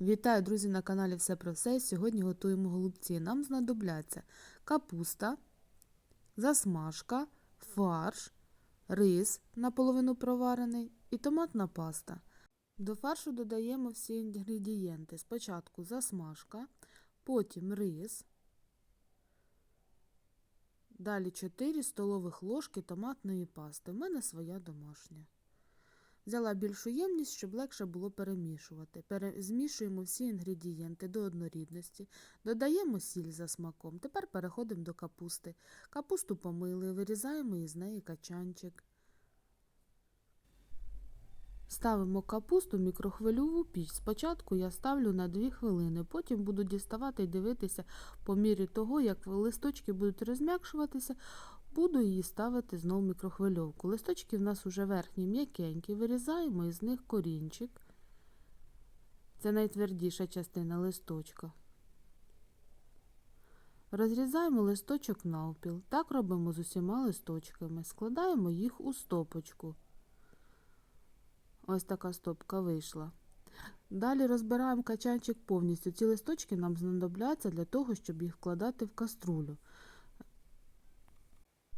Вітаю, друзі, на каналі Все про все. Сьогодні готуємо голубці. Нам знадобляться капуста, засмажка, фарш, рис наполовину проварений і томатна паста. До фаршу додаємо всі інгредієнти. Спочатку засмажка, потім рис, далі 4 столових ложки томатної пасти. У мене своя домашня. Взяла більшу ємність, щоб легше було перемішувати. Пере... Змішуємо всі інгредієнти до однорідності, додаємо сіль за смаком. Тепер переходимо до капусти. Капусту помили, вирізаємо із неї качанчик. Ставимо капусту в мікрохвильову піч. Спочатку я ставлю на 2 хвилини, потім буду діставати і дивитися по мірі того, як листочки будуть розм'якшуватися, Буду її ставити знову в мікрохвильовку. Листочки в нас уже верхні м'якенькі, вирізаємо із них корінчик. Це найтвердіша частина листочка. Розрізаємо листочок навпіл. Так робимо з усіма листочками. Складаємо їх у стопочку. Ось така стопка вийшла. Далі розбираємо качанчик повністю. Ці листочки нам знадобляться для того, щоб їх вкладати в каструлю.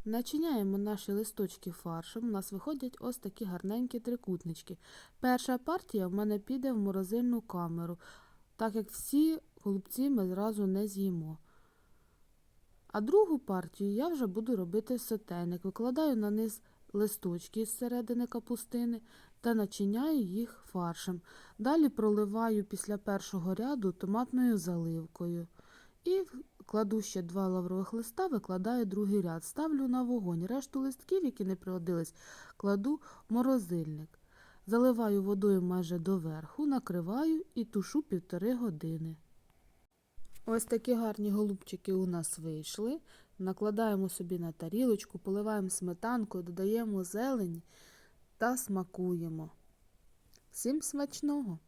Начиняємо наші листочки фаршем. У нас виходять ось такі гарненькі трикутнички. Перша партія в мене піде в морозильну камеру, так як всі голубці ми зразу не з'їмо. А другу партію я вже буду робити сотейник. Викладаю на низ листочки з середини капустини та начиняю їх фаршем. Далі проливаю після першого ряду томатною заливкою. І кладу ще два лаврових листа, викладаю другий ряд, ставлю на вогонь. Решту листків, які не пригодились, кладу в морозильник. Заливаю водою майже доверху, накриваю і тушу півтори години. Ось такі гарні голубчики у нас вийшли. Накладаємо собі на тарілочку, поливаємо сметанкою, додаємо зелень та смакуємо. Всім смачного!